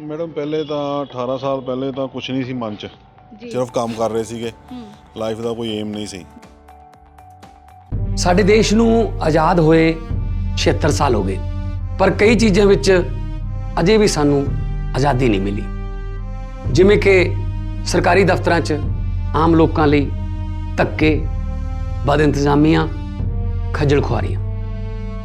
Madam ਪਹਿਲੇ ਤਾਂ 18 ਸਾਲ ਪਹਿਲੇ ਤਾਂ ਕੁਝ ਨਹੀਂ ਸੀ ਮਨ 'ਚ। ਸਿਰਫ ਕੰਮ ਕਰ ਰਹੇ ਸੀਗੇ। ਲਾਈਫ ਦਾ ਕੋਈ ਏਮ ਨਹੀਂ ਸੀ। ਸਾਡੇ ਦੇਸ਼ ਨੂੰ ਆਜ਼ਾਦ ਹੋਏ 76 ਸਾਲ ਹੋ ਗਏ। ਪਰ ਕਈ ਚੀਜ਼ਾਂ ਵਿੱਚ ਅਜੇ ਵੀ ਸਾਨੂੰ ਆਜ਼ਾਦੀ ਨਹੀਂ ਮਿਲੀ। ਜਿਵੇਂ ਕਿ ਸਰਕਾਰੀ ਦਫ਼ਤਰਾਂ 'ਚ ਆਮ ਲੋਕਾਂ ਲਈ ਧੱਕੇ ਬਦ ਇੰਤਜ਼ਾਮੀਆਂ ਖੱਜਲ ਖੁਆਰੀਆਂ।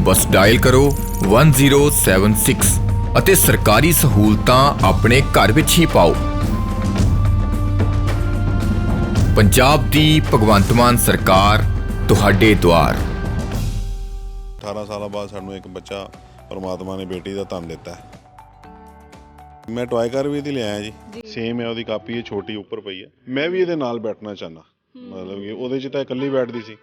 ਬਸ ਡਾਇਲ ਕਰੋ 1076 ਅਤੇ ਸਰਕਾਰੀ ਸਹੂਲਤਾਂ ਆਪਣੇ ਘਰ ਵਿੱਚ ਹੀ ਪਾਓ। ਪੰਜਾਬ ਦੀ ਭਗਵੰਤ ਮਾਨ ਸਰਕਾਰ ਤੁਹਾਡੇ ਦੁਆਰ। 18 ਸਾਲਾਂ ਬਾਅਦ ਸਾਨੂੰ ਇੱਕ ਬੱਚਾ ਪਰਮਾਤਮਾ ਨੇ ਬੇਟੀ ਦਾ ਧੰਨ ਦਿੱਤਾ। ਹੈ ਮੈਂ ਟੌਏ ਕਾਰ ਵੀ ਇਹਦੀ ਲਿਆਇਆ ਜੀ। ਸੇਮ ਹੈ ਉਹਦੀ ਕਾਪੀ ਇਹ ਛੋਟੀ ਉੱਪਰ ਪਈ ਹੈ। ਮੈਂ ਵੀ ਇਹਦੇ ਨਾਲ ਬੈਠਣਾ ਚਾਹੁੰਦਾ। ਮਤਲਬ ਕਿ ਉਹਦੇ 'ਚ ਤਾਂ ਇਕੱਲੀ ਬੈਠਦੀ ਸੀ।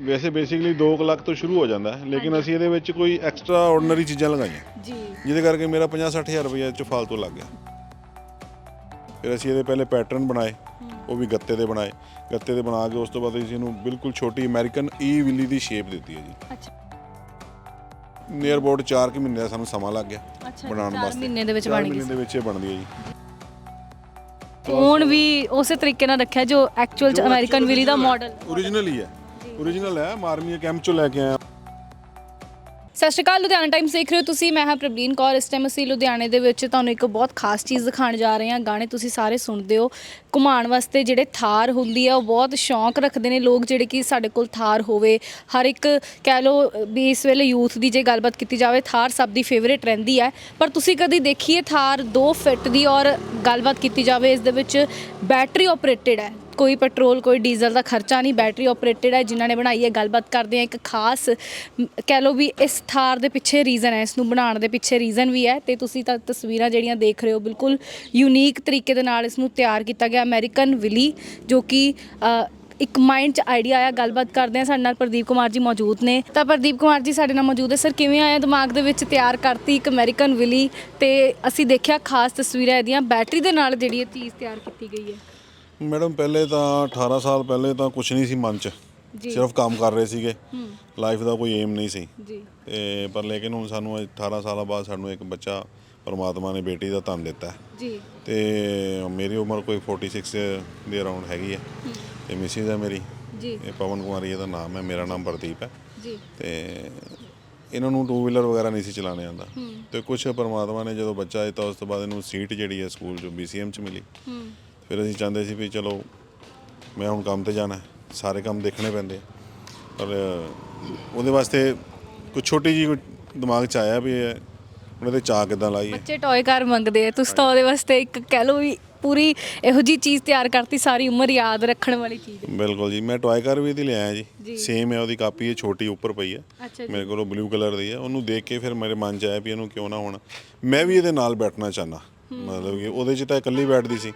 ਵੈਸੇ ਬੇਸਿਕਲੀ 2 ਲੱਖ ਤੋਂ ਸ਼ੁਰੂ ਹੋ ਜਾਂਦਾ ਹੈ ਲੇਕਿਨ ਅਸੀਂ ਇਹਦੇ ਵਿੱਚ ਕੋਈ ਐਕਸਟਰਾ ਆਰਡੀਨਰੀ ਚੀਜ਼ਾਂ ਲਗਾਈਆਂ। ਜੀ। ਜਿਹਦੇ ਕਰਕੇ ਮੇਰਾ 50 ਹਜ਼ਾਰ ਰੁਪਏ ਇਹ 'ਚ ਫਾਲਤੂ ਲੱਗ ਗਿਆ। ਫਿਰ ਅਸੀਂ ਇਹਦੇ ਪਹਿਲੇ ਪੈਟਰਨ ਬਣਾਏ ਉਹ ਵੀ ਗੱਤੇ ਦੇ ਬਣਾਏ। ਗੱਤੇ ਦੇ ਬਣਾ ਕੇ ਉਸ ਤੋਂ ਬਾਅਦ ਅਸੀਂ ਇਹਨੂੰ ਬਿਲਕੁਲ ਛੋਟੀ ਅਮਰੀਕਨ ਈ ਵਿਲੀ ਦੀ ਸ਼ੇਪ ਦਿੱਤੀ ਹੈ ਜੀ। ਅੱਛਾ। ਨੀਅਰ ਅਬਾਊਟ 4 ਕਿ ਮਹੀਨੇ ਦਾ ਸਾਨੂੰ ਸਮਾਂ ਲੱਗ ਗਿਆ ਬਣਾਉਣ ਵਾਸਤੇ। ਮਹੀਨੇ ਦੇ ਵਿੱਚ ਬਣ ਗਈ ਮਹੀਨੇ ਦੇ ਵਿੱਚ ਇਹ ਬਣਦੀ ਹੈ ਜੀ। ਫੋਨ ਵੀ ਉਸੇ ਤਰੀਕੇ ਨਾਲ ਰੱਖਿਆ ਜੋ ਐਕਚੁਅਲ ਚ ਅਮਰੀਕਨ ਵਿਲੀ ਦਾ ਮਾਡਲ ਓਰੀਜਨਲ ਹੀ ਹੈ। ਓਰੀਜਨਲ ਹੈ ਮਾਰਮੀ ਕੈਂਪ ਚੋਂ ਲੈ ਕੇ ਆਇਆ। ਸਤਿ ਸ਼੍ਰੀ ਅਕਾਲ ਲੁਧਿਆਣਾ ਟਾਈਮਸ ਦੇਖ ਰਹੇ ਹੋ ਤੁਸੀਂ ਮੈਂ ਹਾਂ ਪ੍ਰਬਲੀਨ ਕੌਰ। ਇਸ ਟਾਈਮ ਅਸੀਂ ਲੁਧਿਆਣੇ ਦੇ ਵਿੱਚ ਤੁਹਾਨੂੰ ਇੱਕ ਬਹੁਤ ਖਾਸ ਚੀਜ਼ ਦਿਖਾਉਣ ਜਾ ਰਹੇ ਹਾਂ। ਗਾਣੇ ਤੁਸੀਂ ਸਾਰੇ ਸੁਣਦੇ ਹੋ। ਘੁਮਾਉਣ ਵਾਸਤੇ ਜਿਹੜੇ ਥਾਰ ਹੁੰਦੀ ਆ ਉਹ ਬਹੁਤ ਸ਼ੌਂਕ ਰੱਖਦੇ ਨੇ ਲੋਕ ਜਿਹੜੇ ਕਿ ਸਾਡੇ ਕੋਲ ਥਾਰ ਹੋਵੇ। ਹਰ ਇੱਕ ਕਹਿ ਲੋ ਵੀ ਇਸ ਵੇਲੇ ਯੂਥ ਦੀ ਜੇ ਗੱਲਬਾਤ ਕੀਤੀ ਜਾਵੇ ਥਾਰ ਸਭ ਦੀ ਫੇਵਰੇਟ ਰਹਿੰਦੀ ਹੈ ਪਰ ਤੁਸੀਂ ਕਦੀ ਦੇਖੀਏ ਥਾਰ 2 ਫਿੱਟ ਦੀ ਔਰ ਗੱਲਬਾਤ ਕੀਤੀ ਜਾਵੇ ਇਸ ਦੇ ਵਿੱਚ ਬੈਟਰੀ ਆਪਰੇਟਡ ਹੈ। ਕੋਈ ਪੈਟਰੋਲ, ਕੋਈ ਡੀਜ਼ਲ ਦਾ ਖਰਚਾ ਨਹੀਂ, ਬੈਟਰੀ ਆਪਰੇਟਡ ਹੈ, ਜਿਨ੍ਹਾਂ ਨੇ ਬਣਾਈ ਹੈ, ਗੱਲਬਾਤ ਕਰਦੇ ਹਾਂ ਇੱਕ ਖਾਸ ਕਹਿ ਲਓ ਵੀ ਇਸ ਥਾਰ ਦੇ ਪਿੱਛੇ ਰੀਜ਼ਨ ਹੈ ਇਸ ਨੂੰ ਬਣਾਉਣ ਦੇ ਪਿੱਛੇ ਰੀਜ਼ਨ ਵੀ ਹੈ ਤੇ ਤੁਸੀਂ ਤਾਂ ਤਸਵੀਰਾਂ ਜਿਹੜੀਆਂ ਦੇਖ ਰਹੇ ਹੋ, ਬਿਲਕੁਲ ਯੂਨੀਕ ਤਰੀਕੇ ਦੇ ਨਾਲ ਇਸ ਨੂੰ ਤਿਆਰ ਕੀਤਾ ਗਿਆ ਅਮਰੀਕਨ ਵਿਲੀ ਜੋ ਕਿ ਇੱਕ ਮਾਈਂਡ 'ਚ ਆਈਡੀਆ ਆਇਆ, ਗੱਲਬਾਤ ਕਰਦੇ ਆ ਸਾਡੇ ਨਾਲ ਪ੍ਰਦੀਪ ਕੁਮਾਰ ਜੀ ਮੌਜੂਦ ਨੇ। ਤਾਂ ਪ੍ਰਦੀਪ ਕੁਮਾਰ ਜੀ, ਸਾਡੇ ਨਾਲ ਮੌਜੂਦ ਹੈ। ਸਰ, ਕਿਵੇਂ ਆਇਆ ਦਿਮਾਗ ਦੇ ਵਿੱਚ ਤਿਆਰ ਕਰਤੀ ਇੱਕ ਅਮਰੀਕਨ ਵਿਲੀ ਤੇ ਅਸੀਂ ਦੇਖਿਆ ਖਾਸ ਤਸਵੀਰਾਂ ਇਹਦੀਆਂ, ਬੈਟਰੀ ਦੇ ਨਾਲ ਜਿਹੜੀ ਇਹ ਚੀਜ਼ ਤਿਆਰ ਕੀਤੀ ਗਈ ਹੈ। ਮੈਡਮ ਪਹਿਲੇ ਤਾਂ 18 ਸਾਲ ਪਹਿਲੇ ਤਾਂ ਕੁਝ ਨਹੀਂ ਸੀ ਮਨ 'ਚ। ਜੀ। ਸਿਰਫ ਕੰਮ ਕਰ ਰਹੇ ਸੀਗੇ। ਹੂੰ। ਲਾਈਫ ਦਾ ਕੋਈ ਏਮ ਨਹੀਂ ਸੀ। ਜੀ। ਤੇ ਪਰ ਲੇਕਿਨ ਹੁਣ ਸਾਨੂੰ ਇਹ 18 ਸਾਲਾਂ ਬਾਅਦ ਸਾਨੂੰ ਇੱਕ ਬੱਚਾ ਪਰਮਾਤਮਾ ਨੇ ਬੇਟੀ ਦਾ ਧੰਨ ਦਿੱਤਾ ਜੀ। ਤੇ ਮੇਰੀ ਉਮਰ ਕੋਈ 46 ਦੇ ਅਰਾਊਂਡ ਹੈਗੀ ਹੈ। ਤੇ ਮਿਸਿਸ ਹੈ ਮੇਰੀ। ਜੀ। ਇਹ ਪਵਨ ਕੁਮਾਰੀ ਇਹਦਾ ਨਾਮ ਹੈ ਮੇਰਾ ਨਾਮ ਪ੍ਰਦੀਪ ਹੈ। ਜੀ। ਤੇ ਇਹਨਾਂ ਨੂੰ ਟੂ ਵੀਲਰ ਵਗੈਰਾ ਨਹੀਂ ਸੀ ਚਲਾਣੇ ਆਉਂਦਾ। ਤੇ ਕੁਝ ਪਰਮਾਤਮਾ ਨੇ ਜਦੋਂ ਬੱਚਾ ਦਿੱਤਾ ਉਸ ਤੋਂ ਬਾਅਦ ਇਹਨੂੰ ਸੀਟ ਜਿਹੜੀ ਹੈ ਸਕੂਲ ਚੋਂ BCM ਚ ਮਿਲੀ। ਹੂੰ। ਫਿਰ ਅਸੀਂ ਚਾਹੁੰਦੇ ਸੀ ਵੀ ਚਲੋ ਮੈਂ ਹੁਣ ਕੰਮ ਤੇ ਜਾਣਾ ਹੈ, ਸਾਰੇ ਕੰਮ ਦੇਖਣੇ ਪੈਂਦੇ। ਪਰ ਉਹਦੇ ਵਾਸਤੇ ਕੁਝ ਛੋਟੀ ਜੀ ਦਿਮਾਗ ਚ ਆਇਆ ਵੀ ਉਹਨੇ ਤੇ ਚਾਹ ਕਿੱਦਾਂ ਲਾਈ ਹੈ? ਬੱਚੇ ਟੌਏ ਕਾਰ ਮੰਗਦੇ ਆ। ਤੁਸੀਂ ਤਾਂ ਉਹਦੇ ਵਾਸਤੇ ਇੱਕ ਕਹਿ ਲਓ ਵੀ ਪੂਰੀ ਇਹੋ ਜੀ ਚੀਜ਼ ਤਿਆਰ ਕਰਤੀ ਸਾਰੀ ਉਮਰ ਯਾਦ ਰੱਖਣ ਵਾਲੀ ਚੀਜ਼ ਬਿਲਕੁਲ ਜੀ ਮੈਂ ਟੌਏ ਕਾਰ ਵੀ ਇਹਦੀ ਲਿਆਇਆ ਜੀ। ਜੀ। ਸੇਮ ਹੈ ਉਹਦੀ ਕਾਪੀ ਇਹ ਛੋਟੀ ਉੱਪਰ ਪਈ ਹੈ। ਮੇਰੇ ਕੋਲ ਬਲੂ ਕਲਰ ਦੀ ਹੈ। ਉਹਨੂੰ ਦੇਖ ਕੇ ਫਿਰ ਮੇਰੇ ਮਨ 'ਚ ਆਇਆ ਵੀ ਇਹਨੂੰ ਕਿਉਂ ਨਾ ਹੁਣ। ਮੈਂ ਵੀ ਇਹਦੇ ਨਾਲ ਬੈਠਣਾ ਚਾਹੁੰਦਾ। ਮਤਲਬ ਕਿ ਉਹਦੇ 'ਚ ਤਾਂ ਇਕੱਲੀ ਬੈਠਦੀ ਸੀ।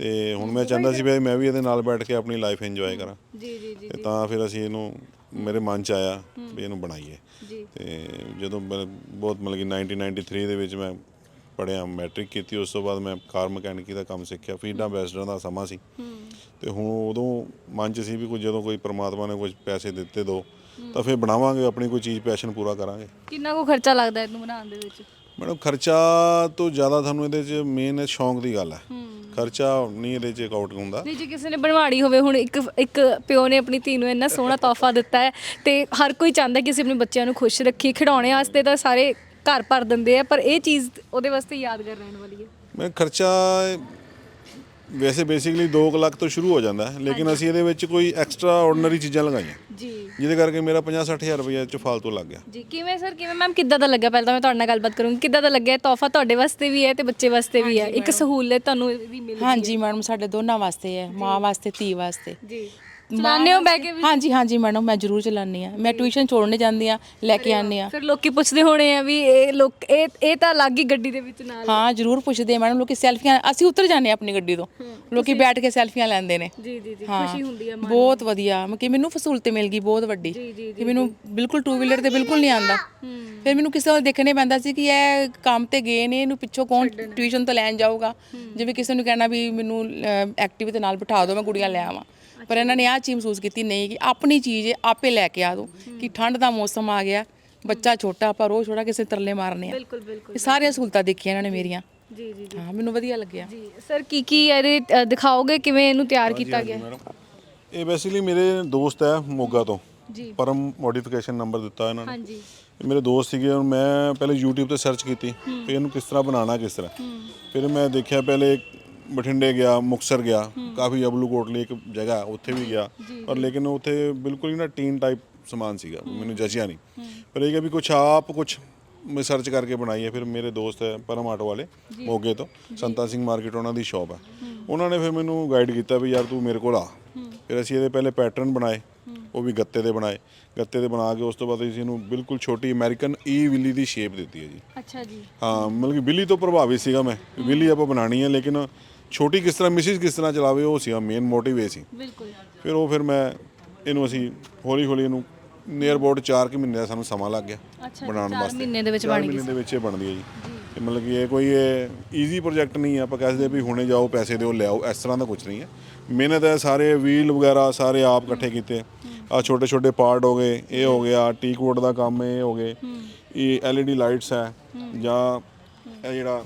ਤੇ ਹੁਣ ਮੈਂ ਚਾਹੁੰਦਾ ਸੀ ਵੀ ਮੈਂ ਵੀ ਇਹਦੇ ਨਾਲ ਬੈਠ ਕੇ ਆਪਣੀ ਲਾਈਫ ਇੰਜੋਏ ਕਰਾਂ। ਜੀ ਜੀ ਜੀ ਤੇ ਤਾਂ ਫਿਰ ਅਸੀਂ ਇਹਨੂੰ ਮੇਰੇ ਮਨ 'ਚ ਆਇਆ ਵੀ ਇਹਨੂੰ ਬਣਾਈਏ। ਜੀ। ਤੇ ਜਦੋਂ ਮੈਂ ਬਹੁਤ ਮਤਲਬ ਕਿ 1993 ਦੇ ਵਿੱਚ ਮੈਂ ਪੜਿਆ ਮੈਟ੍ਰਿਕ ਕੀਤੀ ਉਸ ਤੋਂ ਬਾਅਦ ਮੈਂ ਕਾਰ ਮਕੈਨਿਕੀ ਦਾ ਕੰਮ ਸਿੱਖਿਆ ਫੀਲਡ ਐਂਬੈਸਡਰ ਦਾ ਸਮਾਂ ਸੀ। ਤੇ ਹੁਣ ਉਦੋਂ ਮਨ 'ਚ ਸੀ ਵੀ ਕੋਈ ਜਦੋਂ ਕੋਈ ਪ੍ਰਮਾਤਮਾ ਨੇ ਕੁਝ ਪੈਸੇ ਦਿੱਤੇ ਦੋ ਤਾਂ ਫਿਰ ਬਣਾਵਾਂਗੇ ਆਪਣੀ ਕੋਈ ਚੀਜ਼ ਪੈਸ਼ਨ ਪੂਰਾ ਕਰਾਂਗੇ। ਕਿੰਨਾ ਕੋ ਖਰਚਾ ਲੱਗਦਾ ਇਹਨੂੰ ਬਣਾਉਣ ਦੇ ਵਿੱਚ? ਮੈਡਮ ਖਰਚਾ ਤੋਂ ਜ਼ਿਆਦਾ ਤੁਹਾਨੂੰ ਇਹਦੇ 'ਚ ਮੇਨ ਸ਼ੌਂਕ ਦੀ ਗੱਲ ਹੈ। ਖਰਚਾ ਨਹੀਂ ਇਹਦੇ 'ਚ ਅਕਾਊਂਟ ਹੁੰਦਾ। ਨਹੀਂ ਜੇ ਕਿਸੇ ਨੇ ਬਣਵਾੜੀ ਹੋਵੇ ਹੁਣ ਇੱਕ ਇੱਕ ਪਿਓ ਨੇ ਆਪਣੀ ਧੀ ਨੂੰ ਇੰਨਾ ਸੋਹਣਾ ਤੋਹਫਾ ਦਿੱਤਾ ਹੈ ਤੇ ਹਰ ਕੋਈ ਚਾਹੁੰਦਾ ਕਿ ਅਸੀਂ ਆਪਣੇ ਬੱਚਿਆਂ ਨੂੰ ਖੁਸ਼ ਰੱਖੀਏ। ਖਿਡੌਣੇ ਵਾਸਤੇ ਤਾਂ ਸਾਰੇ ਘਰ ਭਰ ਦਿੰਦੇ ਆ ਪਰ ਇਹ ਚੀਜ਼ ਉਹਦੇ ਵਾਸਤੇ ਯਾਦਗਾਰ ਰਹਿਣ ਵਾਲੀ ਹੈ। ਮੈਂ ਖਰਚਾ ਵੈਸੇ ਬੇਸਿਕਲੀ 2 ਲੱਖ ਤੋਂ ਸ਼ੁਰੂ ਹੋ ਜਾਂਦਾ ਹੈ ਲੇਕਿਨ ਅਸੀਂ ਇਹਦੇ ਵਿੱਚ ਕੋਈ ਐਕਸਟਰਾ ਆਰਡੀਨਰੀ ਚੀਜ਼ਾਂ ਲਗਾਈਆਂ। ਜੀ। ਜਿਹਦੇ ਕਰਕੇ ਮੇਰਾ 50 ਹਜ਼ਾਰ ਰੁਪਏ ਇਹ 'ਚ ਫਾਲਤੂ ਲੱਗ ਗਿਆ। ਜੀ ਕਿਵੇਂ ਸਰ ਕਿਵੇਂ? ਮੈਮ ਕਿੱਦਾਂ ਦਾ ਲੱਗਿਆ? ਪਹਿਲਾਂ ਤਾਂ ਮੈਂ ਤੁਹਾਡੇ ਨਾਲ ਗੱਲਬਾਤ ਕਰੂੰਗੀ। ਕਿੱਦਾਂ ਦਾ ਲੱਗਿਆ? ਤੋਹਫਾ ਤੁਹਾਡੇ ਵਾਸਤੇ ਵੀ ਹੈ ਤੇ ਬੱਚੇ ਵਾਸਤੇ ਵੀ ਹੈ। ਇੱਕ ਸਹੂਲਤ ਤੁਹਾਨੂੰ ਵੀ ਮਿਲ ਹਾਂਜੀ ਮੈਡਮ ਸਾਡੇ ਦੋਨਾਂ ਵਾਸਤੇ ਹੈ ਮਾਂ ਵਾਸਤੇ ਧੀ ਵਾਸਤੇ। ਜੀ। ਚਲਾਉਂਦੇ ਹੋ ਬਹਿ ਕੇ ਵੀ? ਹਾਂਜੀ ਹਾਂਜੀ ਮੈਡਮ ਮੈਂ ਜ਼ਰੂਰ ਚਲਾਉਂਦੀ ਆ ਮੈਂ ਟਿਊਸ਼ਨ ਛੋੜਨੇ ਜਾਂਦੀ ਆ ਲੈ ਕੇ ਆਉਂਦੀ ਆ ਫਿਰ ਲੋਕੀ ਪੁੱਛਦੇ ਹੋਣੇ ਆ ਵੀ ਇਹ ਲੋਕ ਇਹ ਇਹ ਤਾਂ ਲੱਗ ਗਈ ਗੱਡੀ ਦੇ ਵਿੱਚ ਨਾਲ ਹਾਂ ਜ਼ਰੂਰ ਪੁੱਛਦੇ ਆ ਮੈਡਮ ਲੋਕੀ ਸੈਲਫੀਆਂ ਅਸੀਂ ਉਤਰ ਜਾਂਦੇ ਆ ਆਪਣੀ ਗੱਡੀ ਤੋਂ। ਲੋਕੀ ਬੈਠ ਕੇ ਸੈਲਫੀਆਂ ਲੈਂਦੇ ਨੇ। ਜੀ ਜੀ ਜੀ ਖੁਸ਼ੀ ਹੁੰਦੀ ਮਨ ਬਹੁਤ ਵਧੀਆ। ਮੈਂ ਕਿ ਮੈਨੂੰ ਫਸੂਲਤ ਮਿਲ ਗਈ ਬਹੁਤ ਵੱਡੀ। ਕਿ ਮੈਨੂੰ ਬਿਲਕੁਲ ਟੂ ਵੀਲਰ ਤੇ ਬਿਲਕੁਲ ਨਹੀਂ ਆਂਦਾ ਫਿਰ ਮੈਨੂੰ ਕਿਸੇ ਨੂੰ ਦੇਖਣੇ ਪੈਂਦਾ ਸੀ ਕਿ ਇਹ ਕੰਮ ਤੇ ਗਏ ਨੇ ਇਹਨੂੰ ਪਿੱਛੋਂ ਕੌਣ ਟਿਊਸ਼ਨ ਤੋਂ ਲੈਣ ਜਾਊਗਾ। ਜਿਵੇਂ ਕਿਸੇ ਨੂੰ ਕਹਿਣਾ ਵੀ ਮੈਨੂੰ ਐਕਟਿਵ ਤੇ ਨਾਲ ਬਿਠਾ ਦਿਓ ਮੈਂ ਕੁੜੀਆਂ ਲੈ ਆਵਾਂ। ਪਰ ਇਹਨਾਂ ਨੇ ਆਹ ਚੀਜ਼ ਮਹਿਸੂਸ ਕੀਤੀ ਨਹੀਂ ਕਿ ਆਪਣੀ ਚੀਜ਼ ਹੈ, ਆਪੇ ਲੈ ਕੇ ਆ ਦੋ ਕਿ ਠੰਡ ਦਾ ਮੌਸਮ ਆ ਗਿਆ ਬੱਚਾ ਛੋਟਾ ਪਰ ਉਹ ਛੋਟਾ ਕਿਸੇ ਤਰਲੇ ਮਾਰਨੇ ਆ। ਬਿਲਕੁਲ ਬਿਲਕੁਲ ਇਹ ਸਾਰੀਆਂ ਸਹੂਲਤਾਂ ਦੇਖੀਆਂ ਇਹਨਾਂ ਨੇ ਮੇਰੀਆਂ। ਜੀ ਜੀ ਹਾਂ ਮੈਨੂੰ ਵਧੀਆ ਲੱਗਿਆ। ਜੀ ਸਰ ਕੀ ਕੀ ਇਹਦੇ ਅ, ਦਿਖਾਓਗੇ ਕਿਵੇਂ ਇਹਨੂੰ ਤਿਆਰ ਕੀਤਾ ਗਿਆ? ਮੈਡਮ ਇਹ ਬੇਸਿਕਲੀ ਮੇਰੇ ਦੋਸਤ ਹੈ ਮੋਗਾ ਤੋਂ। ਜੀ। ਪਰਮ ਮੋਡੀਫਿਕੇਸ਼ਨ ਨੰਬਰ ਦਿੱਤਾ ਇਹਨਾਂ ਨੇ। ਹਾਂਜੀ। ਇਹ ਮੇਰੇ ਦੋਸਤ ਸੀਗੇ ਔਰ ਮੈਂ ਪਹਿਲੇ YouTube ਤੇ ਸਰਚ ਕੀਤੀ ਵੀ ਇਹਨੂੰ ਕਿਸ ਤਰ੍ਹਾਂ ਬਣਾਉਣਾ ਕਿਸ ਤਰ੍ਹਾਂ। ਫਿਰ ਮੈਂ ਦੇਖਿਆ ਪਹਿਲੇ ਬਠਿੰਡੇ ਗਿਆ ਮੁਕਸਰ ਗਿਆ ਕਾਫੀ ਅਬਲੂ ਕੋਟਲੀ ਇੱਕ ਜਗ੍ਹਾ ਉੱਥੇ ਵੀ ਗਿਆ। ਪਰ ਲੇਕਿਨ ਉੱਥੇ ਬਿਲਕੁਲ ਹੀ ਨਾ ਟੀਨ ਟਾਈਪ ਸਮਾਨ ਸੀਗਾ ਮੈਨੂੰ ਜਚਿਆ ਨਹੀਂ। ਪਰ ਇਹ ਕਿ ਵੀ ਕੁਛ ਆਪ ਕੁਛ ਮੈਂ ਸਰਚ ਕਰਕੇ ਬਣਾਈ ਹੈ ਫਿਰ ਮੇਰੇ ਦੋਸਤ ਹੈ ਪਰਮ ਆਟੋ ਵਾਲੇ ਮੋਗੇ ਤੋਂ ਸੰਤਾ ਸਿੰਘ ਮਾਰਕੀਟ ਉਹਨਾਂ ਦੀ ਸ਼ਾਪ ਹੈ। ਉਹਨਾਂ ਨੇ ਫਿਰ ਮੈਨੂੰ ਗਾਈਡ ਕੀਤਾ ਵੀ ਯਾਰ ਤੂੰ ਮੇਰੇ ਕੋਲ ਆ। ਫਿਰ ਅਸੀਂ ਇਹਦੇ ਪਹਿਲੇ ਪੈਟਰਨ ਬਣਾਏ ਉਹ ਵੀ ਗੱਤੇ ਦੇ ਬਣਾਏ। ਗੱਤੇ ਦੇ ਬਣਾ ਕੇ ਉਸ ਤੋਂ ਬਾਅਦ ਅਸੀਂ ਇਹਨੂੰ ਬਿਲਕੁਲ ਛੋਟੀ ਅਮਰੀਕਨ ਈ ਵਿਲੀ ਦੀ ਸ਼ੇਪ ਦਿੱਤੀ ਹੈ ਜੀ। ਅੱਛਾ ਜੀ। ਹਾਂ ਮਤਲਬ ਕਿ ਬਿੱਲੀ ਤੋਂ ਪ੍ਰਭਾਵਿਤ ਸੀਗਾ ਮੈਂ। ਵਿਲੀ ਆਪਾਂ ਬਣਾਣੀ ਹੈ ਲੇਕਿਨ ਛੋਟੀ ਕਿਸ ਤਰ੍ਹਾਂ ਮਿਸਿਸ ਕਿਸ ਤਰ੍ਹਾਂ ਚਲਾਵੇ ਉਹ ਸੀਗਾ ਮੇਨ ਮੋਟਿਵ ਇਹ ਸੀ। ਬਿਲਕੁਲ ਫਿਰ ਉਹ ਫਿਰ ਮੈਂ ਇਹਨੂੰ ਅਸੀਂ ਹੌਲੀ ਹੌਲੀ ਇਹਨੂੰ ਨੀਅਰ ਅਬਾਊਟ 4 ਕਿ ਮਹੀਨੇ ਦਾ ਸਾਨੂੰ ਸਮਾਂ ਲੱਗ ਗਿਆ ਬਣਾਉਣ ਵਾਸਤੇ। ਮਹੀਨੇ ਦੇ ਵਿੱਚ ਬਣ ਗਈ ਮਹੀਨੇ ਦੇ ਵਿੱਚ ਇਹ ਬਣਦੀ ਹੈ ਜੀ। ਤੇ ਮਤਲਬ ਕਿ ਇਹ ਕੋਈ ਇਹ ਈਜ਼ੀ ਪ੍ਰੋਜੈਕਟ ਨਹੀਂ ਹੈ ਆਪਾਂ ਕਹਿੰਦੇ ਵੀ ਹੁਣੇ ਜਾਓ ਪੈਸੇ ਦਿਓ ਲਿਆਓ ਇਸ ਤਰ੍ਹਾਂ ਦਾ ਕੁਝ ਨਹੀਂ ਹੈ। ਮਿਹਨਤ ਹੈ ਸਾਰੇ ਵੀਲ ਵਗੈਰਾ ਸਾਰੇ ਆਪ ਇਕੱਠੇ ਕੀਤੇ। ਆ ਛੋਟੇ ਛੋਟੇ ਪਾਰਟ ਹੋ ਗਏ ਇਹ ਹੋ ਗਿਆ ਟੀ ਕੋਡ ਦਾ ਕੰਮ ਇਹ ਹੋ ਗਏ। ਇਹ ਐਲਈਡੀ ਲਾਈਟਸ ਹੈ ਜਾਂ ਇਹ ਜਿਹੜਾ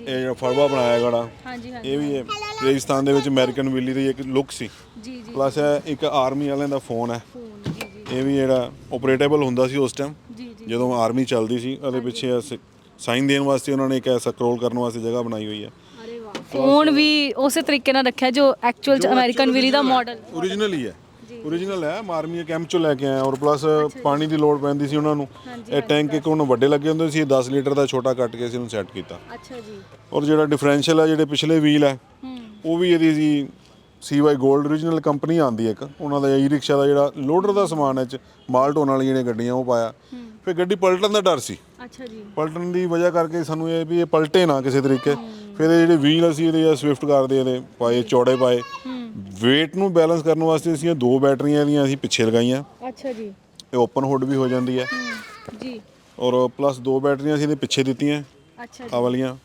ਇਹ ਜਿਹੜਾ ਫੜਵਾ ਬਣਾਇਆ ਗੜਾ ਹਾਂਜੀ ਹਾਂਜੀ। ਇਹ ਵੀ ਇਹ ਰੇਗਿਸਤਾਨ ਦੇ ਵਿੱਚ ਅਮਰੀਕਨ ਵਿਲੀ ਦੀ ਇੱਕ ਲੁੱਕ ਸੀ। ਜੀ ਜੀ। ਪਲੱਸ ਇੱਕ ਆਰਮੀ ਵਾਲਿਆਂ ਦਾ ਫੋਨ ਹੈ। ਫੋਨ ਜੀ ਜੀ ਇਹ ਵੀ ਜਿਹੜਾ ਆਪਰੇਟੇਬਲ ਹੁੰਦਾ ਸੀ ਉਸ ਟਾਈਮ। ਜੀ ਜੀ। ਜਦੋਂ ਆਰਮੀ ਚੱਲਦੀ ਸੀ ਉਹਦੇ ਪਿੱਛੇ ਸਾਈਨ ਦੇਣ ਵਾਸਤੇ ਉਹਨਾਂ ਨੇ ਇੱਕ ਐਸਾ ਸਕਰੋਲ ਕਰਨ ਵਾਸਤੇ ਜਗ੍ਹਾ ਬਣਾਈ ਹੋਈ ਹੈ। ਅਰੇ ਵਾਹ। ਫੋਨ ਵੀ ਉਸੇ ਤਰੀਕੇ ਨਾਲ ਰੱਖਿਆ ਜੋ ਐਕਚੁਅਲ ਚ ਅਮਰੀਕਨ ਵਿਲੀ ਦਾ ਮਾਡਲ ਓਰੀਜਨਲ ਹੀ ਹੈ। ਓਰੀਜਨਲ ਹੈ ਮੈਂ ਆਰਮੀ ਕੈਂਪ ਚੋਂ ਲੈ ਕੇ ਆਇਆ ਔਰ ਪਲੱਸ ਪਾਣੀ ਦੀ ਲੋੜ ਪੈਂਦੀ ਸੀ ਉਹਨਾਂ ਨੂੰ। ਇਹ ਟੈਂਕ ਇੱਕ ਉਹਨਾਂ ਵੱਡੇ ਲੱਗੇ ਹੁੰਦੇ ਸੀ ਇਹ 10 ਲੀਟਰ ਦਾ ਛੋਟਾ ਕੱਟ ਕੇ ਅਸੀਂ ਉਹਨੂੰ ਸੈੱਟ ਕੀਤਾ। ਅੱਛਾ ਜੀ। ਔਰ ਜਿਹੜਾ ਡਿਫਰੈਂਸ਼ੀਅਲ ਹੈ ਜਿਹੜੇ ਪਿਛਲੇ ਵੀਲ ਹੈ ਉਹ ਵੀ ਇਹਦੀ ਜੀ ਸੀਵਾਈ 골ਡ origignal ਕੰਪਨੀ ਆਂਦੀ ਹੈ ਇੱਕ। ਉਹਨਾਂ ਦਾ ਈ ਰਿਕਸ਼ਾ ਦਾ ਜਿਹੜਾ ਲੋਡਰ ਦਾ ਸਮਾਨ ਹੈ ਚ ਮਾਲ ਢੋਣ ਵਾਲੀਆਂ ਜਿਹੜੀਆਂ ਗੱਡੀਆਂ ਉਹ ਪਾਇਆ। ਫਿਰ ਗੱਡੀ ਪਲਟਣ ਦਾ ਡਰ ਸੀ। ਅੱਛਾ ਜੀ। ਪਲਟਣ ਦੀ ਵਜ੍ਹਾ ਕਰਕੇ ਸਾਨੂੰ ਇਹ ਵੀ ਇਹ ਪਲਟੇ ਨਾ ਕਿਸੇ ਤਰੀਕੇ। ਫਿਰ ਇਹ ਜਿਹੜੇ ਵੀਲ ਅਸੀਂ ਇਹਦੇ ਸਵਿਫਟ ਕਰਦੇ ਇਹਦੇ ਪਾਏ ਚੌੜੇ ਪਾਏ। Weight ਨੂੰ ਬੈਲੈਂਸ ਕਰਨ ਵਾਸਤੇ ਅਸੀਂ ਇਹ ਦੋ ਬੈਟਰੀਆਂ ਇਹਦੀਆਂ ਅਸੀਂ ਪਿੱਛੇ ਲਗਾਈਆਂ। ਅੱਛਾ ਜੀ। ਇਹ ਓਪਨ ਹੁੱਡ ਵੀ ਹੋ ਜਾਂਦੀ ਹੈ। ਜੀ। ਔਰ ਪਲੱਸ ਦੋ ਬੈਟਰੀਆਂ ਅਸੀਂ ਇਹਦੇ ਪਿੱਛੇ ਦਿੱਤੀਆਂ। ਅੱਛਾ ਆ ਵਾਲੀਆਂ।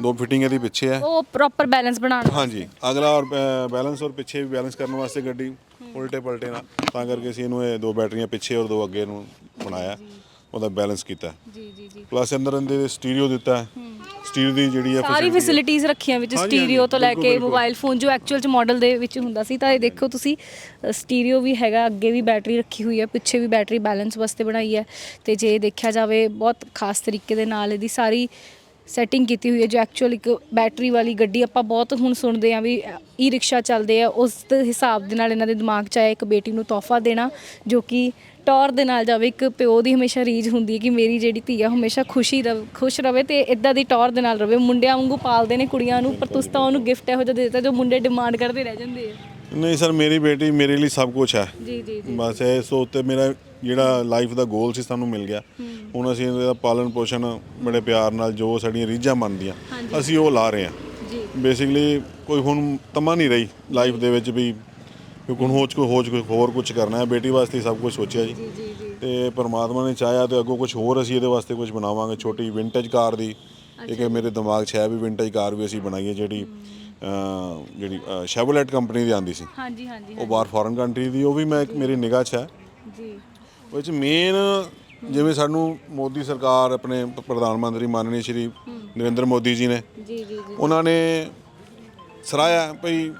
ਦੋ ਫਿਟਿੰਗ ਇਹਦੀ ਪਿੱਛੇ ਹੈ। ਉਹ ਪ੍ਰੋਪਰ ਬੈਲੈਂਸ ਬਣਾਉਣਾ ਹਾਂਜੀ। ਅਗਲਾ ਔਰ ਬੈਲੈਂਸ ਔਰ ਪਿੱਛੇ ਵੀ ਬੈਲੈਂਸ ਕਰਨ ਵਾਸਤੇ ਗੱਡੀ ਉਲਟੇ ਪਲਟੇ ਨਾ ਤਾਂ ਕਰਕੇ ਅਸੀਂ ਇਹਨੂੰ ਇਹ ਦੋ ਬੈਟਰੀਆਂ ਪਿੱਛੇ ਔਰ ਦੋ ਅੱਗੇ ਨੂੰ ਬਣਾਇਆ। ਉਹਦਾ ਬੈਲੈਂਸ ਕੀਤਾ। ਜੀ ਜੀ ਜੀ। ਪਲੱਸ ਅੰਦਰ ਇਹਦੇ ਸਟੀਰੀਓ ਦਿੱਤਾ। ਹੈ। ਸਟੀਰੀਓ ਦੀ ਜਿਹੜੀ ਹੈ ਸਾਰੀ। ਫੈਸਿਲਿਟੀਆਂ ਰੱਖੀਆਂ ਵਿੱਚ ਹਾਂਜੀ, ਸਟੀਰੀਓ ਤੋਂ ਲੈ ਬਿਲਕੁਲ, ਕੇ ਬਿਲਕੁਲ। ਮੋਬਾਈਲ ਫੋਨ ਜੋ ਐਕਚੁਅਲ ਚ ਮਾਡਲ ਦੇ ਵਿੱਚ ਹੁੰਦਾ ਸੀ ਤਾਂ ਇਹ ਦੇਖੋ ਤੁਸੀਂ ਸਟੀਰੀਓ ਵੀ ਹੈਗਾ ਅੱਗੇ ਵੀ ਬੈਟਰੀ ਰੱਖੀ ਹੋਈ ਹੈ ਪਿੱਛੇ ਵੀ ਬੈਟਰੀ ਬੈਲੈਂਸ ਵਾਸਤੇ ਬਣਾਈ ਹੈ ਤੇ ਜੇ ਦੇਖਿਆ ਜਾਵੇ ਬਹੁਤ ਖਾਸ ਤਰੀਕੇ ਦੇ ਨਾਲ ਇਹਦੀ ਸਾਰੀ ਸੈਟਿੰਗ ਕੀਤੀ ਹੋਈ ਹੈ, ਜੋ ਐਕਚੁਅਲ ਇੱਕ ਬੈਟਰੀ ਵਾਲੀ ਗੱਡੀ ਆਪਾਂ ਬਹੁਤ ਹੁਣ ਸੁਣਦੇ ਆ ਵੀ ਈ ਰਿਕਸ਼ਾ ਚੱਲਦੇ ਆ, ਉਸ ਦੇ ਹਿਸਾਬ ਦੇ ਨਾਲ ਇਹਨਾਂ ਦੇ ਦਿਮਾਗ 'ਚ ਆਇਆ ਇੱਕ ਬੇਟੀ ਨੂੰ ਤੋਹਫਾ ਦੇਣਾ, ਜੋ ਕਿ ਟੌਰ ਦੇ ਨਾਲ ਜਾਵੇ, ਇੱਕ ਪਿਓ ਦੀ ਹਮੇਸ਼ਾ ਰੀਝ ਹੁੰਦੀ ਹੈ ਕਿ ਮੇਰੀ ਜਿਹੜੀ ਧੀ ਆ ਹਮੇਸ਼ਾ ਖੁਸ਼ੀ ਰਵੇ, ਖੁਸ਼ ਰਵੇ ਤੇ ਇਦਾਂ ਦੀ ਟੌਰ ਦੇ ਨਾਲ ਰਵੇ। ਮੁੰਡਿਆਂ ਵਾਂਗੂ ਪਾਲਦੇ ਨੇ ਕੁੜੀਆਂ ਨੂੰ, ਪਰ ਤੁਸੀਂ ਤਾਂ ਉਹਨੂੰ ਗਿਫਟ ਇਹੋ ਜਿਹਾ ਦੇ ਦਿੱਤਾ, ਜੋ ਮੁੰਡੇ ਡਿਮਾਂਡ ਕਰਦੇ ਰਹਿ ਜਾਂਦੇ ਆ। ਨਹੀਂ ਸਰ ਮੇਰੀ ਬੇਟੀ ਮੇਰੇ ਲਈ ਸਭ ਕੁਝ ਹੈ। ਜੀ ਜੀ ਬਸ ਇਹ ਸੋ ਤੇ ਮੇਰਾ ਜਿਹੜਾ ਲਾਈਫ ਦਾ ਗੋਲ ਸੀ ਸਾਨੂੰ ਮਿਲ ਗਿਆ। ਹੁਣ ਅਸੀਂ ਇਹਦਾ ਪਾਲਣ ਪੋਸ਼ਣ ਬੜੇ ਪਿਆਰ ਨਾਲ ਜੋ ਸਾਡੀਆਂ ਰੀਝਾਂ ਮੰਨਦੀਆਂ ਅਸੀਂ ਉਹ ਲਾ ਰਹੇ ਹਾਂ। ਜੀ। ਬੇਸਿਕਲੀ ਕੋਈ ਹੁਣ ਤਮਾ ਨਹੀਂ ਰਹੀ ਲਾਈਫ ਦੇ ਵਿੱਚ ਵੀ ਕਿ ਹੁਣ ਹੋਚ ਕੋ ਹੋਚ ਕੋਈ ਹੋਰ ਕੁਝ ਕਰਨਾ ਹੈ। ਬੇਟੀ ਵਾਸਤੇ ਸਭ ਕੁਝ ਸੋਚਿਆ ਜੀ। ਤੇ ਪਰਮਾਤਮਾ ਨੇ ਚਾਹਿਆ ਤੇ ਅੱਗੋਂ ਕੁਝ ਹੋਰ ਅਸੀਂ ਇਹਦੇ ਵਾਸਤੇ ਕੁਝ ਬਣਾਵਾਂਗੇ। ਛੋਟੀ ਵਿੰਟੇਜ ਕਾਰ ਦੀ ਇੱਕ ਮੇਰੇ ਦਿਮਾਗ 'ਚ ਹੈ ਵੀ ਵਿੰਟੇਜ ਕਾਰ ਵੀ ਅਸੀਂ ਬਣਾਈਏ ਜਿਹੜੀ ਜਿਹੜੀ ਸ਼ੈਵੋਲੇਟ ਕੰਪਨੀ ਦੀ ਆਂਦੀ ਸੀ। ਹਾਂਜੀ ਹਾਂਜੀ ਉਹ ਬਾਹਰ ਫੋਰਨ ਕੰਟਰੀ ਦੀ ਉਹ ਵੀ ਮੈਂ ਮੇਰੀ ਨਿਗਾਹ 'ਚ ਹੈ। ਜੀ। ਉਹ 'ਚ ਮੇਨ ਜਿਵੇਂ ਸਾਨੂੰ ਮੋਦੀ ਸਰਕਾਰ ਆਪਣੇ ਪ੍ਰਧਾਨ ਮੰਤਰੀ ਮਾਨਨੀ ਸ਼੍ਰੀ ਨਰਿੰਦਰ ਮੋਦੀ ਜੀ ਨੇ। ਜੀ ਜੀ ਜੀ। ਉਹਨਾਂ ਨੇ ਸਰਾਇਆ ਭਈ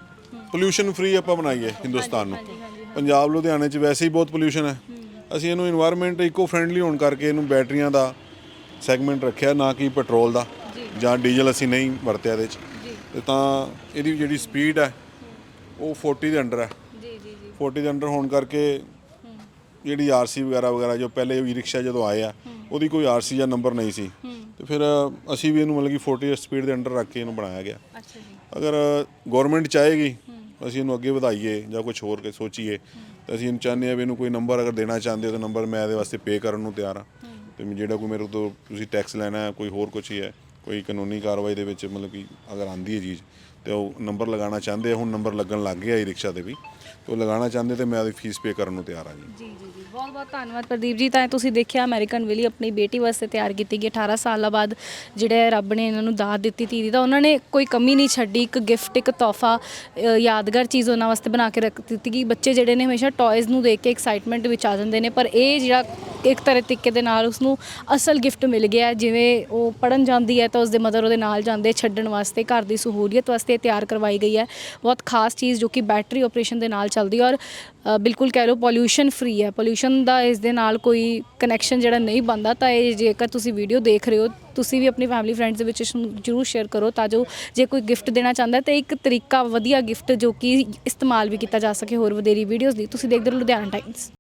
ਪੋਲੂਸ਼ਨ ਫ੍ਰੀ ਆਪਾਂ ਬਣਾਈਏ ਹਿੰਦੁਸਤਾਨ ਨੂੰ। ਪੰਜਾਬ ਲੁਧਿਆਣੇ 'ਚ ਵੈਸੇ ਹੀ ਬਹੁਤ ਪੋਲੂਸ਼ਨ ਹੈ। ਅਸੀਂ ਇਹਨੂੰ এনवायरमेंट ਇਕੋ ਫਰੈਂਡਲੀ ਹੋਣ ਕਰਕੇ ਇਹਨੂੰ ਬੈਟਰੀਆਂ ਦਾ ਸੈਗਮੈਂਟ ਰੱਖਿਆ ਨਾ ਕਿ ਪੈਟਰੋਲ ਦਾ ਜਾਂ। ਡੀਜ਼ਲ ਅਸੀਂ ਨਹੀਂ ਵਰਤਿਆ ਇਹਦੇ 'ਚ। ਤੇ ਤਾਂ ਇਹਦੀ ਜਿਹੜੀ ਸਪੀਡ ਹੈ ਉਹ 40 ਦੇ ਅੰਡਰ ਹੈ। ਜੀ ਜੀ ਜੀ। 40 ਦੇ ਅੰਡਰ ਹੋਣ ਕਰਕੇ ਜਿਹੜੀ ਆਰਸੀ ਵਗੈਰਾ ਵਗੈਰਾ ਜੋ ਪਹਿਲੇ ਈ ਰਿਕਸ਼ਾ ਜਦੋਂ ਆਏ ਆ ਉਹਦੀ ਕੋਈ ਆਰਸੀ ਜਾਂ ਨੰਬਰ ਨਹੀਂ ਸੀ। ਤੇ ਫਿਰ ਅਸੀਂ ਵੀ ਇਹਨੂੰ ਮਤਲਬ ਕਿ 40 ਸਪੀਡ ਦੇ ਅੰਡਰ ਰੱਖ ਕੇ ਇਹਨੂੰ ਬਣਾਇਆ ਗਿਆ। ਅੱਛਾ ਜੀ। ਅਗਰ ਗਵਰਨਮੈਂਟ ਚਾਹੇਗੀ ਅਸੀਂ ਇਹਨੂੰ ਅੱਗੇ ਵਧਾਈਏ ਜਾਂ ਕੁਝ ਹੋਰ ਕੇ ਸੋਚੀਏ ਤਾਂ ਅਸੀਂ ਇਹਨੂੰ ਚਾਹੁੰਦੇ ਆ ਵੀ ਇਹਨੂੰ ਕੋਈ ਨੰਬਰ ਅਗਰ ਦੇਣਾ ਚਾਹੁੰਦੇ ਹੋ ਤਾਂ ਨੰਬਰ ਮੈਂ ਇਹਦੇ ਵਾਸਤੇ ਪੇ ਕਰਨ ਨੂੰ ਤਿਆਰ ਹਾਂ। ਤੇ ਜਿਹੜਾ ਕੋਈ ਮੇਰੇ ਤੋਂ ਤੁਸੀਂ ਟੈਕਸ ਲੈਣਾ ਹੈ ਕੋਈ ਹੋਰ ਕੁਝ ਹੀ ਹੈ ਕੋਈ ਕਾਨੂੰਨੀ ਕਾਰਵਾਈ ਦੇ ਵਿੱਚ ਮਤਲਬ ਕਿ ਅਗਰ ਆਂਦੀ ਹੈ ਚੀਜ਼ ਤੇ ਉਹ ਨੰਬਰ ਲਗਾਉਣਾ ਚਾਹੁੰਦੇ ਆ, ਹੁਣ ਨੰਬਰ ਲੱਗਣ ਲੱਗ ਗਿਆ ਹੀ ਰਿਕਸ਼ਾ ਤੇ ਵੀ। ਤੇ ਲਗਾਉਣਾ ਚਾਹੁੰਦੇ ਤੇ ਮੈਂ ਉਹਦੀ ਫੀਸ ਪੇ ਕਰਨ ਨੂੰ ਤਿਆਰ ਹਾਂ ਜੀ। ਜੀ ਜੀ ਜੀ। ਬਹੁਤ ਬਹੁਤ ਧੰਨਵਾਦ ਪ੍ਰਦੀਪ ਜੀ। ਤਾਂ ਤੁਸੀਂ ਦੇਖਿਆ ਅਮਰੀਕਨ ਵਿਲੀ ਆਪਣੀ ਬੇਟੀ ਵਾਸਤੇ ਤਿਆਰ ਕੀਤੀ ਗਈ। 18 ਸਾਲਾਂ ਬਾਅਦ ਜਿਹੜੇ ਰੱਬ ਨੇ ਇਹਨਾਂ ਨੂੰ ਦਾਤ ਦਿੱਤੀ ਧੀ ਦੀ ਤਾਂ ਉਹਨਾਂ ਨੇ ਕੋਈ ਕਮੀ ਨਹੀਂ ਛੱਡੀ। ਇੱਕ ਗਿਫਟ ਇੱਕ ਤੋਹਫਾ ਅ, ਯਾਦਗਾਰ ਚੀਜ਼ ਉਹਨਾਂ ਵਾਸਤੇ ਬਣਾ ਕੇ ਰੱਖ ਦਿੱਤੀ ਗਈ। ਬੱਚੇ ਜਿਹੜੇ ਨੇ ਹਮੇਸ਼ਾ ਟੌਇਜ਼ ਨੂੰ ਦੇਖ ਕੇ ਐਕਸਾਈਟਮੈਂਟ ਵਿੱਚ ਆ ਜਾਂਦੇ ਨੇ ਪਰ ਇਹ ਜਿਹੜਾ ਇੱਕ ਤਰ੍ਹਾਂ ਤਰੀਕੇ ਦੇ ਨਾਲ ਉਸ ਨੂੰ ਅਸਲ ਗਿਫਟ ਮਿਲ ਗਿਆ ਹੈ। ਜਿਵੇਂ ਉਹ ਪੜਨ ਜਾਂਦੀ ਹੈ ਤਾਂ ਉਸ ਦੇ ਮਦਰ ਉਹਦੇ ਨਾਲ ਜਾਂਦੇ ਛੱਡਣ ਵਾਸਤੇ ਘਰ ਦੀ ਸਹੂਲੀਅਤ ਵਾਸਤੇ ਇਹ ਤਿਆਰ ਕਰਵਾਈ ਗਈ ਹੈ। ਬਹੁਤ ਖਾਸ ਚੀਜ਼ ਜੋ ਕਿ ਬੈਟਰੀ ਆਪਰੇਸ਼ਨ ਦੇ ਨਾਲ ਨਾਲ ਚੱਲਦੀ ਔਰ ਬਿਲਕੁਲ ਕਹਿ ਲਓ ਪੋਲਿਊਸ਼ਨ ਫ੍ਰੀ ਹੈ। ਪੋਲਿਊਸ਼ਨ ਦਾ ਇਸ ਦੇ ਨਾਲ ਕੋਈ ਕਨੈਕਸ਼ਨ ਜਿਹੜਾ ਨਹੀਂ ਬਣਦਾ ਤਾਂ ਇਹ ਜੇਕਰ ਤੁਸੀਂ ਵੀਡੀਓ ਦੇਖ ਰਹੇ ਹੋ, ਤੁਸੀਂ ਵੀ ਆਪਣੀ ਫੈਮਿਲੀ ਫਰੈਂਡਸ ਦੇ ਵਿੱਚ ਇਸ ਨੂੰ ਜਰੂਰ ਸ਼ੇਅਰ ਕਰੋ ਤਾਂ ਜੋ ਜੇ ਕੋਈ ਗਿਫਟ ਦੇਣਾ ਚਾਹੁੰਦਾ ਤਾਂ ਇੱਕ ਤਰੀਕਾ ਵਧੀਆ ਗਿਫਟ ਜੋ ਕਿ ਇਸਤੇਮਾਲ ਵੀ ਕੀਤਾ ਜਾ ਸਕੇ ਹੋਰ ਵਧੇਰੀ ਵੀਡੀਓਜ਼ ਲਈ। ਤੁਸੀਂ ਦੇਖਦੇ ਰਹੋ ਲੁਧਿਆਣਾ ਟਾਈਮਸ